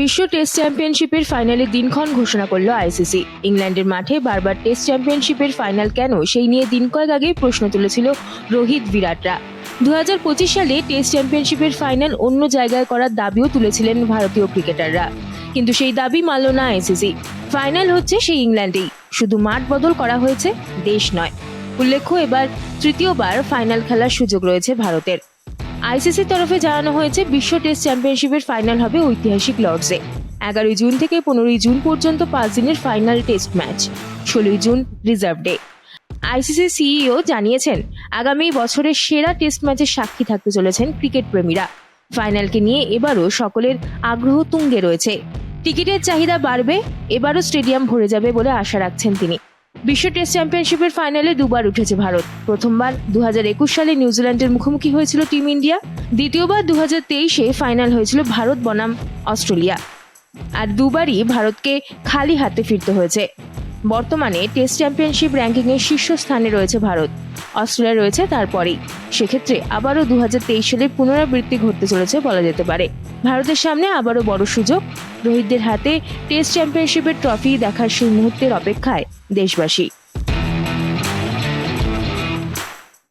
বিশ্ব টেস্ট চ্যাম্পিয়নশিপের ফাইনালে দিনক্ষণ ঘোষণা করল আইসিসি। ইংল্যান্ডের মাঠে বারবার টেস্ট চ্যাম্পিয়নশিপের ফাইনাল কেন? সেই নিয়ে দিন কয়েক আগে প্রশ্ন তুলেছিল রোহিত বিরাটরা। দু হাজার পঁচিশ সালে টেস্ট চ্যাম্পিয়নশিপের ফাইনাল অন্য জায়গায় করার দাবিও তুলেছিলেন ভারতীয় ক্রিকেটাররা। কিন্তু সেই দাবি মানল না আইসিসি। ফাইনাল হচ্ছে সেই ইংল্যান্ডেই। শুধু মাঠ বদল করা হয়েছে দেশ নয়। উল্লেখ্য এবার তৃতীয়বার ফাইনাল খেলার সুযোগ রয়েছে ভারতের। আইসিসির তরফে জানানো হয়েছে বিশ্ব টেস্ট চ্যাম্পিয়নশিপের ফাইনাল হবে ঐতিহাসিক লর্ডসে। এগারোই জুন থেকে পনেরোই জুন পর্যন্ত পাঁচ দিনের ফাইনাল টেস্ট ম্যাচ, ষোলোই June reserve day. ICC CEO জানিয়েছেন, আগামী বছরের সেরা টেস্ট ম্যাচের সাক্ষী থাকতে চলেছেন ক্রিকেট প্রেমীরা। ফাইনালকে নিয়ে এবারও সকলের আগ্রহ তুঙ্গে রয়েছে। টিকিটের চাহিদা বাড়বে, এবারও স্টেডিয়াম ভরে যাবে বলে আশা রাখছেন তিনি। বিশ্ব টেস্ট চ্যাম্পিয়নশিপের ফাইনালে দুবার উঠেছে ভারত। প্রথমবার দু হাজার একুশ সালে নিউজিল্যান্ডের মুখোমুখি হয়েছিল টিম ইন্ডিয়া, দ্বিতীয়বার দু হাজার তেইশে ফাইনাল হয়েছিল ভারত বনাম অস্ট্রেলিয়া। আর দুবারই ভারতকে খালি হাতে ফিরতে হয়েছে। বর্তমানে টেস্ট চ্যাম্পিয়নশিপ র্যাঙ্কিংয়ের শীর্ষস্থানে রয়েছে ভারত। অস্ট্রেলিয়া রয়েছে তারপরেই। সেক্ষেত্রে আবারও দু হাজার তেইশ সালের পুনরাবৃত্তি ঘটতে চলেছে বলা যেতে পারে। ভারতের সামনে আবারও বড় সুযোগ। রোহিতদের হাতে টেস্ট চ্যাম্পিয়নশিপের ট্রফি দেখার সেই মুহূর্তের অপেক্ষায় দেশবাসী।